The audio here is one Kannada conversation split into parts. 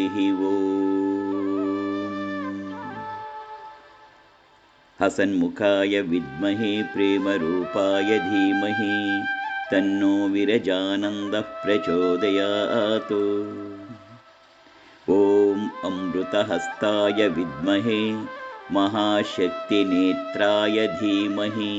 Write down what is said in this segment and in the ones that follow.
हरिः ओम् हसन्मुखाय विद्महे प्रेमरूपाय धीमहि तन्नो विरजानन्दः प्रचोदयात् ॐ अमृतहस्ताय विद्महे महाशक्तिनेत्राय धीमहि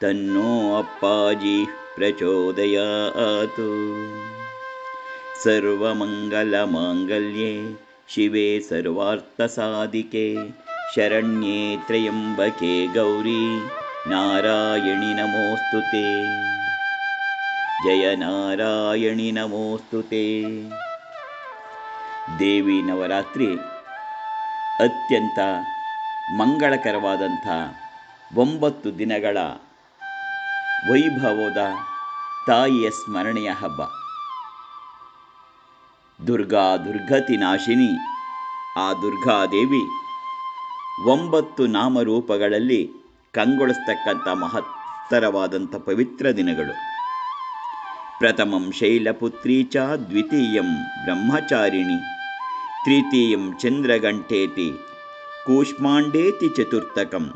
तन्नो अप्पाजिः प्रचोदयात् सर्वमङ्गलमाङ्गल्ये शिवे सर्वार्थसाधिके शरण्ये त्र्यम्बके गौरी नारायणि नमोऽस्तु ते जय ನಾರಾಯಣಿ ನಮೋಸ್ತು ತೇ ದೇವಿ ನವರಾತ್ರಿ ಅತ್ಯಂತ ಮಂಗಳಕರವಾದಂಥ ಒಂಬತ್ತು ದಿನಗಳ ವೈಭವದ ತಾಯಿಯ ಸ್ಮರಣೆಯ ಹಬ್ಬ ದುರ್ಗಾ ದುರ್ಗತಿ ನಾಶಿನಿ. ಆ ದುರ್ಗಾದೇವಿ ಒಂಬತ್ತು ನಾಮರೂಪಗಳಲ್ಲಿ ಕಂಗೊಳಿಸ್ತಕ್ಕಂಥ ಮಹತ್ತರವಾದಂಥ ಪವಿತ್ರ ದಿನಗಳು. ಪ್ರಥಮಂ ಶೈಲಪುತ್ರಿ ಚ, ದ್ವಿತೀಯಂ ಬ್ರಹ್ಮಚಾರಿಣಿ, ತೃತೀಯಂ ಚಂದ್ರಗಂಟೇತಿ ಕೂಷ್ಮಾಂಡೇತಿ ಚತುರ್ಥಕಂ,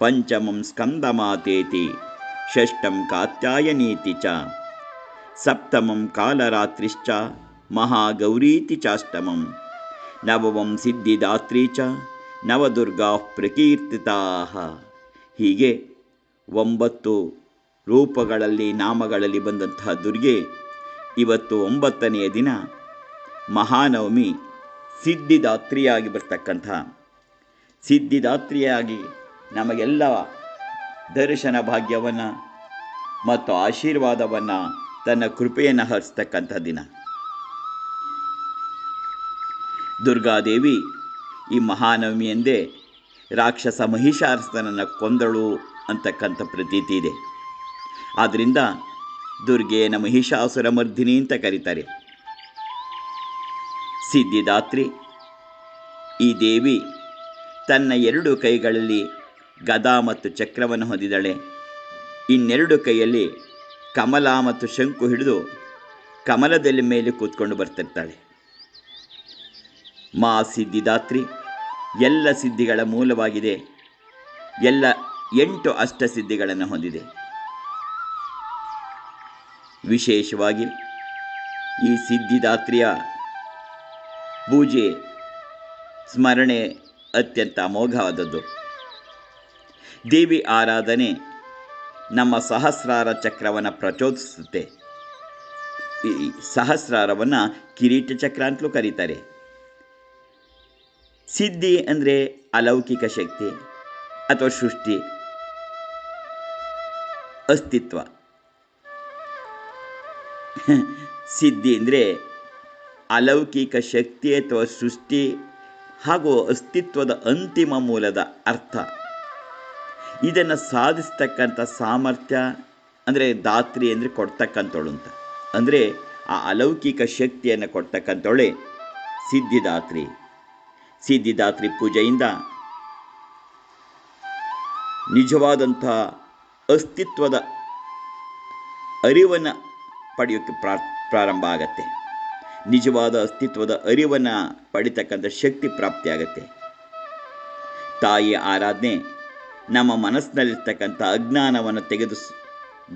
ಪಂಚಮಂ ಸ್ಕಂದಮಾತೇತಿ, ಷಷ್ಠಂ ಕಾತ್ಯಾಯನೀತಿ ಚ, ಸಪ್ತಮಂ ಕಾಲರಾತ್ರಿಶ್ಚ ಮಹಾಗೌರೀತಿ ಚಾಷ್ಟಮಂ. ನವಮಂ ಸಿದ್ಧಿದಾತ್ರಿ ಚ, ನವದುರ್ಗಾ ಪ್ರಕೀರ್ತಿತಾ. ಹೀಗೆ ಒಂಬತ್ತು ರೂಪಗಳಲ್ಲಿ, ನಾಮಗಳಲ್ಲಿ ಬಂದಂತಹ ದುರ್ಗೆ ಇವತ್ತು ಒಂಬತ್ತನೆಯ ದಿನ ಮಹಾನವಮಿ ಸಿದ್ಧಿದಾತ್ರಿಯಾಗಿ ಬರ್ತಕ್ಕಂಥ. ಸಿದ್ಧಿದಾತ್ರಿಯಾಗಿ ನಮಗೆಲ್ಲ ದರ್ಶನ ಭಾಗ್ಯವನ್ನು ಮತ್ತು ಆಶೀರ್ವಾದವನ್ನು ತನ್ನ ಕೃಪೆಯನ್ನು ಹರಿಸ್ತಕ್ಕಂಥ ದಿನ. ದುರ್ಗಾದೇವಿ, ಈ ಮಹಾನವಮಿ ಎಂದೇ ರಾಕ್ಷಸ ಮಹಿಷಾರಸನನ್ನು ಕೊಂದಳು ಅಂತಕ್ಕಂಥ ಪ್ರತೀತಿ ಇದೆ. ಆದ್ದರಿಂದ ದುರ್ಗೆಯನ ಮಹಿಷಾಸುರ ಮರ್ದಿನಿ ಅಂತ ಕರೀತಾರೆ. ಸಿದ್ಧಿದಾತ್ರಿ, ಈ ದೇವಿ ತನ್ನ ಎರಡು ಕೈಗಳಲ್ಲಿ ಗದಾ ಮತ್ತು ಚಕ್ರವನ್ನು ಹೊಂದಿದಳೆ. ಇನ್ನೆರಡು ಕೈಯಲ್ಲಿ ಕಮಲ ಮತ್ತು ಶಂಕು ಹಿಡಿದು ಕಮಲದಲ್ಲಿ ಮೇಲೆ ಕೂತ್ಕೊಂಡು ಬರ್ತಿರ್ತಾಳೆ. ಮಾ ಸಿದ್ಧಿದಾತ್ರಿ ಎಲ್ಲ ಸಿದ್ಧಿಗಳ ಮೂಲವಾಗಿದೆ. ಎಲ್ಲ ಎಂಟು ಅಷ್ಟಸಿದ್ಧಿಗಳನ್ನು ಹೊಂದಿದೆ. ವಿಶೇಷವಾಗಿ ಈ ಸಿದ್ಧಿದಾತ್ರಿಯ ಪೂಜೆ ಸ್ಮರಣೆ ಅತ್ಯಂತ ಅಮೋಘವಾದದ್ದು. ದೇವಿ ಆರಾಧನೆ ನಮ್ಮ ಸಹಸ್ರಾರ ಚಕ್ರವನ್ನು ಪ್ರಚೋದಿಸುತ್ತೆ. ಈ ಸಹಸ್ರಾರವನ್ನು ಕಿರೀಟ ಚಕ್ರ ಅಂತಲೂ ಕರೀತಾರೆ. ಸಿದ್ಧಿ ಅಂದರೆ ಅಲೌಕಿಕ ಶಕ್ತಿ ಅಥವಾ ಸೃಷ್ಟಿ. ಅಸ್ತಿತ್ವ. ಸಿದ್ಧಿ ಅಂದರೆ ಅಲೌಕಿಕ ಶಕ್ತಿ ಅಥವಾ ಸೃಷ್ಟಿ ಹಾಗೂ ಅಸ್ತಿತ್ವದ ಅಂತಿಮ ಮೂಲದ ಅರ್ಥ. ಇದನ್ನು ಸಾಧಿಸ್ತಕ್ಕಂಥ ಸಾಮರ್ಥ್ಯ ಅಂದರೆ ದಾತ್ರಿ ಅಂದರೆ ಕೊಡ್ತಕ್ಕಂಥವಳು ಅಂತ. ಅಂದರೆ ಆ ಅಲೌಕಿಕ ಶಕ್ತಿಯನ್ನು ಕೊಡ್ತಕ್ಕಂಥವಳೆ ಸಿದ್ಧಿದಾತ್ರಿ ಸಿದ್ಧಿದಾತ್ರಿ ಪೂಜೆಯಿಂದ. ನಿಜವಾದಂತಹ ಅಸ್ತಿತ್ವದ ಅರಿವನ್ನು ಪಡೆಯೋಕ್ಕೆ ಪ್ರಾ ಪ್ರಾರಂಭ ಆಗತ್ತೆ. ನಿಜವಾದ ಅಸ್ತಿತ್ವದ ಅರಿವನ್ನು ಪಡಿತಕ್ಕಂಥ ಶಕ್ತಿ ಪ್ರಾಪ್ತಿಯಾಗತ್ತೆ ತಾಯಿಯ ಆರಾಧನೆ ನಮ್ಮ ಮನಸ್ಸಿನಲ್ಲಿರ್ತಕ್ಕಂಥ ಅಜ್ಞಾನವನ್ನು ತೆಗೆದು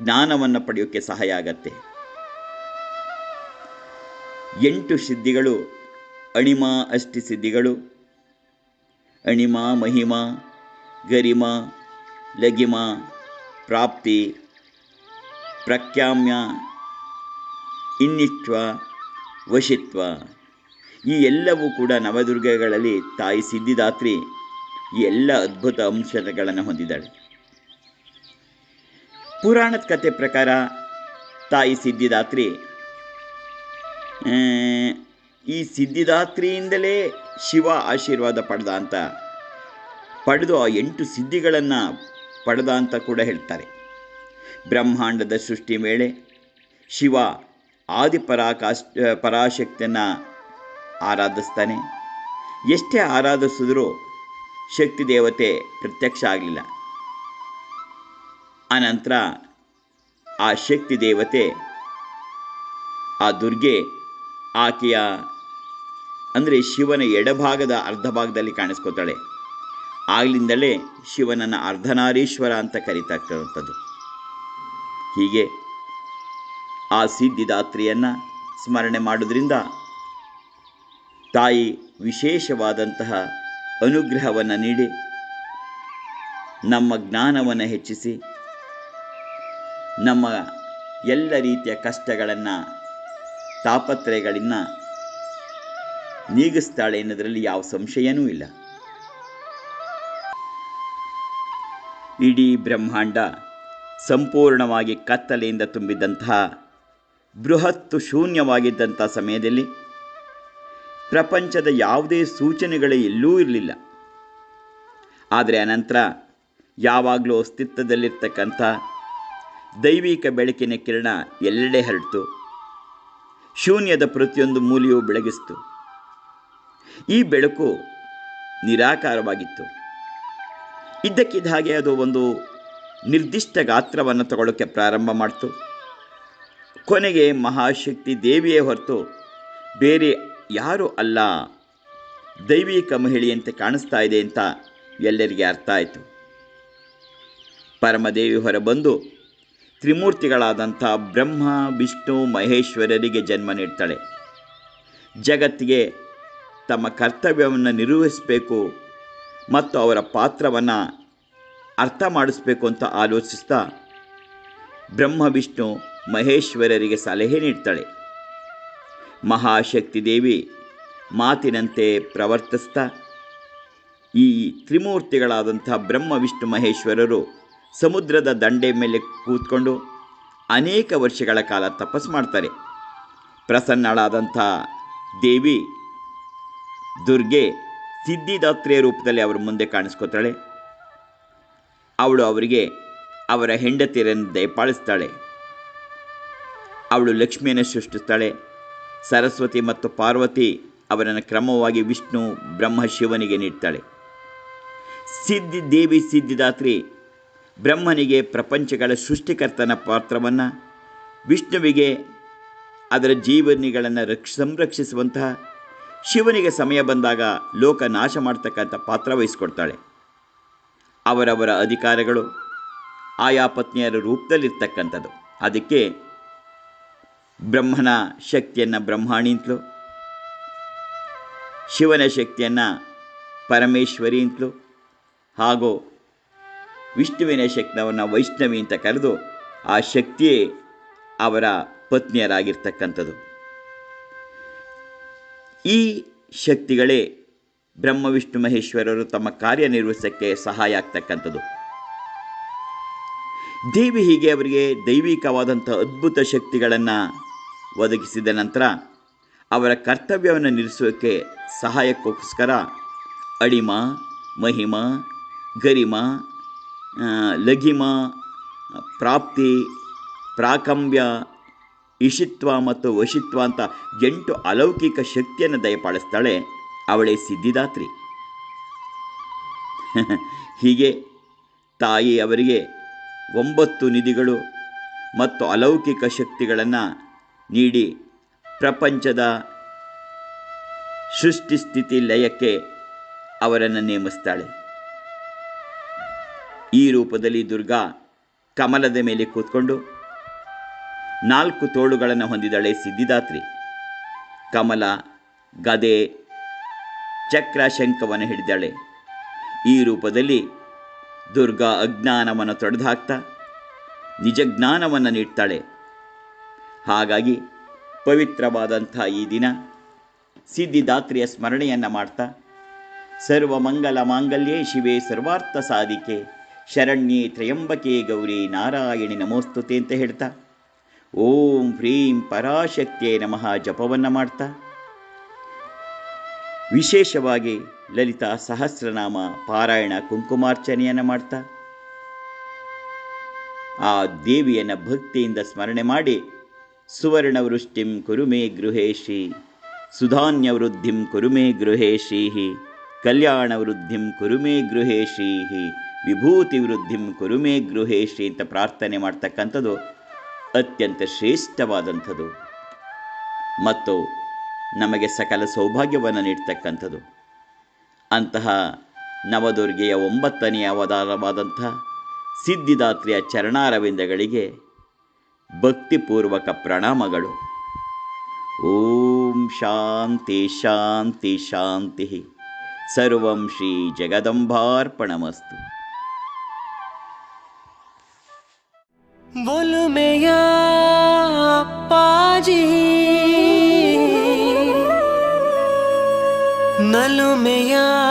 ಜ್ಞಾನವನ್ನು ಪಡೆಯೋಕ್ಕೆ ಸಹಾಯ ಆಗತ್ತೆ. ಎಂಟು ಸಿದ್ಧಿಗಳು, ಅಣಿಮ ಅಷ್ಟಿ ಸಿದ್ಧಿಗಳು ಅಣಿಮ, ಮಹಿಮಾ, ಗರಿಮಾ, ಲಗಿಮಾ, ಪ್ರಾಪ್ತಿ, ಪ್ರಖ್ಯಾಮ್ಯ, ಇನ್ನಿತ್ವ, ವಶಿತ್ವ. ಈ ಎಲ್ಲವೂ ಕೂಡ ನವದುರ್ಗಗಳಲ್ಲಿ ತಾಯಿ ಸಿದ್ಧಿದಾತ್ರಿ ಈ ಎಲ್ಲ ಅದ್ಭುತ ಅಂಶಗಳನ್ನು ಹೊಂದಿದ್ದಾಳೆ. ಪುರಾಣದ ಕಥೆ ಪ್ರಕಾರ ತಾಯಿ ಸಿದ್ಧಿದಾತ್ರಿ ಈ ಸಿದ್ಧಿದಾತ್ರಿಯಿಂದಲೇ ಶಿವ ಆಶೀರ್ವಾದ ಪಡೆದ ಅಂತ, ಪಡೆದು ಆ ಎಂಟು ಸಿದ್ಧಿಗಳನ್ನು ಪಡೆದ ಅಂತ ಕೂಡ ಹೇಳ್ತಾರೆ. ಬ್ರಹ್ಮಾಂಡದ ಸೃಷ್ಟಿ ಮೇಲೆ ಶಿವ ಆದಿಪರಾಕಾಶ್ ಪರಾಶಕ್ತಿಯನ್ನು ಆರಾಧಿಸ್ತಾನೆ. ಎಷ್ಟೇ ಆರಾಧಿಸಿದ್ರೂ ಶಕ್ತಿ ದೇವತೆ ಪ್ರತ್ಯಕ್ಷ ಆಗಲಿಲ್ಲ. ಆನಂತರ ಆ ಶಕ್ತಿ ದೇವತೆ, ಆ ದುರ್ಗೆ, ಆಕೆಯ ಅಂದರೆ ಶಿವನ ಎಡಭಾಗದ ಅರ್ಧ ಭಾಗದಲ್ಲಿ ಕಾಣಿಸ್ಕೋತಾಳೆ. ಆಗಲಿಂದಲೇ ಶಿವನನ್ನು ಅರ್ಧನಾರೀಶ್ವರ ಅಂತ ಕರೀತಕ್ಕಂಥದ್ದು ಹೀಗೆ ಆ ಸಿದ್ಧಿದಾತ್ರಿಯನ್ನು ಸ್ಮರಣೆ ಮಾಡೋದ್ರಿಂದ ತಾಯಿ ವಿಶೇಷವಾದಂತಹ ಅನುಗ್ರಹವನ್ನು ನೀಡಿ ನಮ್ಮ ಜ್ಞಾನವನ್ನು ಹೆಚ್ಚಿಸಿ ನಮ್ಮ ಎಲ್ಲ ರೀತಿಯ ಕಷ್ಟಗಳನ್ನು, ತಾಪತ್ರಯಗಳನ್ನು ನೀಗಿಸ್ತಾಳೆ ಎನ್ನುವುದರಲ್ಲಿ ಯಾವ ಸಂಶಯನೂ ಇಲ್ಲ. ಇಡೀ ಬ್ರಹ್ಮಾಂಡ ಸಂಪೂರ್ಣವಾಗಿ ಕತ್ತಲೆಯಿಂದ ತುಂಬಿದ್ದಂತಹ ಬೃಹತ್ತು ಶೂನ್ಯವಾಗಿದ್ದಂಥ ಸಮಯದಲ್ಲಿ ಪ್ರಪಂಚದ ಯಾವುದೇ ಸೂಚನೆಗಳೇ ಎಲ್ಲೂ ಇರಲಿಲ್ಲ. ಆದರೆ ಅನಂತರ ಯಾವಾಗಲೂ ಅಸ್ತಿತ್ವದಲ್ಲಿರ್ತಕ್ಕಂಥ ದೈವಿಕ ಬೆಳಕಿನ ಕಿರಣ ಎಲ್ಲೆಡೆ ಹರಡಿತು. ಶೂನ್ಯದ ಪ್ರತಿಯೊಂದು ಮೂಲೆಯೂ ಬೆಳಗಿಸ್ತು. ಈ ಬೆಳಕು ನಿರಾಕಾರವಾಗಿತ್ತು. ಇದ್ದಕ್ಕಿದ್ದ ಹಾಗೆ ಅದು ಒಂದು ನಿರ್ದಿಷ್ಟ ಗಾತ್ರವನ್ನು ತಗೊಳ್ಳೋಕ್ಕೆ ಪ್ರಾರಂಭ ಮಾಡಿತು. ಕೊನೆಗೆ ಮಹಾಶಕ್ತಿ ದೇವಿಯೇ ಹೊರತು ಬೇರೆ ಯಾರೂ ಅಲ್ಲ, ದೈವಿಕ ಮಹಿಳೆಯಂತೆ ಕಾಣಿಸ್ತಾ ಇದೆ ಅಂತ ಎಲ್ಲರಿಗೆ ಅರ್ಥ ಆಯಿತು. ಪರಮದೇವಿ ಹೊರಬಂದು ತ್ರಿಮೂರ್ತಿಗಳಾದಂಥ ಬ್ರಹ್ಮ, ವಿಷ್ಣು, ಮಹೇಶ್ವರರಿಗೆ ಜನ್ಮ ನೀಡ್ತಾಳೆ. ಜಗತ್ತಿಗೆ ತಮ್ಮ ಕರ್ತವ್ಯವನ್ನು ನಿರ್ವಹಿಸಬೇಕು ಮತ್ತು ಅವರ ಪಾತ್ರವನ್ನು ಅರ್ಥ ಮಾಡಿಸ್ಬೇಕು ಅಂತ ಆಲೋಚಿಸ್ತಾ ಬ್ರಹ್ಮ, ವಿಷ್ಣು, ಮಹೇಶ್ವರರಿಗೆ ಸಲಹೆ ನೀಡ್ತಾಳೆ. ಮಹಾಶಕ್ತಿ ದೇವಿ ಮಾತಿನಂತೆ ಪ್ರವರ್ತಿಸ್ತಾ ಈ ತ್ರಿಮೂರ್ತಿಗಳಾದಂಥ ಬ್ರಹ್ಮ, ವಿಷ್ಣು, ಮಹೇಶ್ವರರು ಸಮುದ್ರದ ದಂಡೆ ಮೇಲೆ ಕೂತ್ಕೊಂಡು ಅನೇಕ ವರ್ಷಗಳ ಕಾಲ ತಪಸ್ಸು ಮಾಡ್ತಾರೆ. ಪ್ರಸನ್ನಳಾದಂಥ ದೇವಿ ದುರ್ಗೆ ಸಿದ್ಧಿದಾತ್ರೆಯ ರೂಪದಲ್ಲಿ ಅವರ ಮುಂದೆ ಕಾಣಿಸ್ಕೋತಾಳೆ. ಅವಳು ಅವರಿಗೆ ಅವರ ಹೆಂಡತಿಯರನ್ನು ದಯಪಾಲಿಸ್ತಾಳೆ. ಅವಳು ಲಕ್ಷ್ಮಿಯನ್ನು ಸೃಷ್ಟಿಸ್ತಾಳೆ. ಸರಸ್ವತಿ ಮತ್ತು ಪಾರ್ವತಿ ಅವರನ್ನು ಕ್ರಮವಾಗಿ ವಿಷ್ಣು ಬ್ರಹ್ಮ ಶಿವನಿಗೆ ನೀಡ್ತಾಳೆ. ಸಿದ್ಧಿ ದೇವಿ ಸಿದ್ಧಿದಾತ್ರಿ ಬ್ರಹ್ಮನಿಗೆ ಪ್ರಪಂಚಗಳ ಸೃಷ್ಟಿಕರ್ತನ ಪಾತ್ರವನ್ನು, ವಿಷ್ಣುವಿಗೆ ಅದರ ಜೀವನಿಗಳನ್ನು ರಕ್ಷ ಸಂರಕ್ಷಿಸುವಂತಹ ಶಿವನಿಗೆ ಸಮಯ ಬಂದಾಗ ಲೋಕ ನಾಶ ಮಾಡ್ತಕ್ಕಂಥ ಪಾತ್ರ ವಹಿಸ್ಕೊಡ್ತಾಳೆ. ಅವರವರ ಅಧಿಕಾರಗಳು ಆಯಾ ಪತ್ನಿಯರ ರೂಪದಲ್ಲಿರ್ತಕ್ಕಂಥದ್ದು. ಅದಕ್ಕೆ ಬ್ರಹ್ಮನ ಶಕ್ತಿಯನ್ನು ಬ್ರಹ್ಮಾಣಿ ಅಂತಲೂ ಶಿವನ ಶಕ್ತಿಯನ್ನು ಪರಮೇಶ್ವರಿ ಅಂತಲೂ ಹಾಗೂ ವಿಷ್ಣುವಿನ ಶಕ್ತವನ್ನು ವೈಷ್ಣವಿ ಅಂತ ಕರೆದು ಆ ಶಕ್ತಿಯೇ ಅವರ ಪತ್ನಿಯರಾಗಿರ್ತಕ್ಕಂಥದ್ದು. ಈ ಶಕ್ತಿಗಳೇ ಬ್ರಹ್ಮ, ವಿಷ್ಣು, ಮಹೇಶ್ವರರು ತಮ್ಮ ಕಾರ್ಯನಿರ್ವಹಿಸೋಕ್ಕೆ ಸಹಾಯ ಆಗ್ತಕ್ಕಂಥದ್ದು. ದೇವಿ ಹೀಗೆ ಅವರಿಗೆ ದೈವಿಕವಾದಂಥ ಅದ್ಭುತ ಶಕ್ತಿಗಳನ್ನು ಒದಗಿಸಿದ ನಂತರ ಅವರ ಕರ್ತವ್ಯವನ್ನು ನಿಲ್ಲಿಸೋಕ್ಕೆ ಸಹಾಯಕ್ಕೋಸ್ಕರ ಅಡಿಮ ಮಹಿಮ, ಗರಿಮ ಲಘಿಮ, ಪ್ರಾಪ್ತಿ, ಪ್ರಾಕಂಬ್ಯ ಇಷಿತ್ವ ಮತ್ತು ವಶಿತ್ವ ಅಂತ ಎಂಟು ಅಲೌಕಿಕ ಶಕ್ತಿಯನ್ನು ದಯಪಾಲಿಸ್ತಾಳೆ. ಅವಳೇ ಸಿದ್ಧಿದಾತ್ರಿ. ಹೀಗೆ ತಾಯಿ ಅವರಿಗೆ ಒಂಬತ್ತು ನಿಧಿಗಳು ಮತ್ತು ಅಲೌಕಿಕ ಶಕ್ತಿಗಳನ್ನು ನೀಡಿ ಪ್ರಪಂಚದ ಸೃಷ್ಟಿಸ್ಥಿತಿ ಲಯಕ್ಕೆ ಅವರನ್ನು ನೇಮಿಸ್ತಾಳೆ. ಈ ರೂಪದಲ್ಲಿ ದುರ್ಗಾ ಕಮಲದ ಮೇಲೆ ಕೂತ್ಕೊಂಡು ನಾಲ್ಕು ತೋಳುಗಳನ್ನು ಹೊಂದಿದಳೆ ಸಿದ್ಧಿದಾತ್ರಿ. ಕಮಲ, ಗದೆ ಚಕ್ರ ಶಂಖವನ್ನು ಹಿಡಿದಳೆ. ಈ ರೂಪದಲ್ಲಿ ದುರ್ಗಾ ಅಜ್ಞಾನವನ್ನು ತೊಡೆದುಹಾಕ್ತಾ ನಿಜ ಜ್ಞಾನವನ್ನು ನೀಡ್ತಾಳೆ. ಹಾಗಾಗಿ ಪವಿತ್ರವಾದಂಥ ಈ ದಿನ ಸಿದ್ಧಿದಾತ್ರಿಯ ಸ್ಮರಣೆಯನ್ನು ಮಾಡ್ತಾ ಸರ್ವಮಂಗಲ ಮಾಂಗಲ್ಯೇ ಶಿವೆ ಸರ್ವಾರ್ಥ ಸಾಧಿಕೆ, ಶರಣ್ಯೇ ತ್ರಯಂಬಕೆ ಗೌರಿ ನಾರಾಯಣಿ ನಮೋಸ್ತುತೆ ಅಂತ ಹೇಳ್ತಾ ಓಂ ಹ್ರೀಂ ಪರಾಶಕ್ತಿಯೇ ನಮಃ ಜಪವನ್ನು ಮಾಡ್ತಾ. ವಿಶೇಷವಾಗಿ ಲಲಿತಾ ಸಹಸ್ರನಾಮ ಪಾರಾಯಣ ಕುಂಕುಮಾರ್ಚನೆಯನ್ನು ಮಾಡ್ತಾ. ಆ ದೇವಿಯನ್ನು ಭಕ್ತಿಯಿಂದ ಸ್ಮರಣೆ ಮಾಡಿ ಸುವರ್ಣವೃಷ್ಟಿಂ ಕುರುಮೇ ಗೃಹೇಶಿ ಸುಧಾನ್ಯವೃದ್ಧಿಂ ಕುರುಮೇ ಗೃಹೇಶೀಹಿ ಕಲ್ಯಾಣವೃದ್ಧಿಂ ಕುರುಮೇ ಗೃಹೇಶೀಹಿ ವಿಭೂತಿ ವೃದ್ಧಿಂ ಕುರುಮೇ ಗೃಹೇಶಿ ಅಂತ ಪ್ರಾರ್ಥನೆ ಮಾಡ್ತಕ್ಕಂಥದ್ದು ಅತ್ಯಂತ ಶ್ರೇಷ್ಠವಾದಂಥದ್ದು ಮತ್ತು ನಮಗೆ ಸಕಲ ಸೌಭಾಗ್ಯವನ್ನು ನೀಡ್ತಕ್ಕಂಥದ್ದು ಅಂತಹ ನವದುರ್ಗೆಯ ಒಂಬತ್ತನೆಯ ಅವತಾರವಾದಂಥ ಸಿದ್ಧಿದಾತ್ರಿಯ ಚರಣಾರವಿಂದಗಳಿಗೆ ಭಕ್ತಿಪೂರ್ವಕ ಪ್ರಣಾಮಗಳು. ಓಂ ಶಾಂತಿ ಶಾಂತಿ ಶಾಂತಿ. ಸರ್ವಂ ಶ್ರೀ ಜಗದಂಬಾರ್ಪಣಮಸ್ತು. बोल मैया पाजी। नल मैया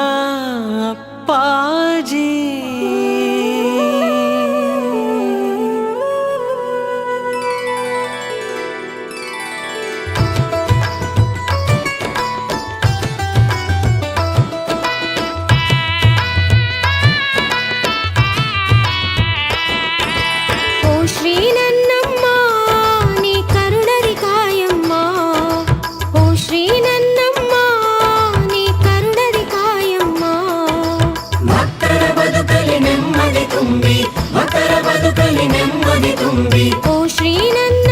ನನ್ನ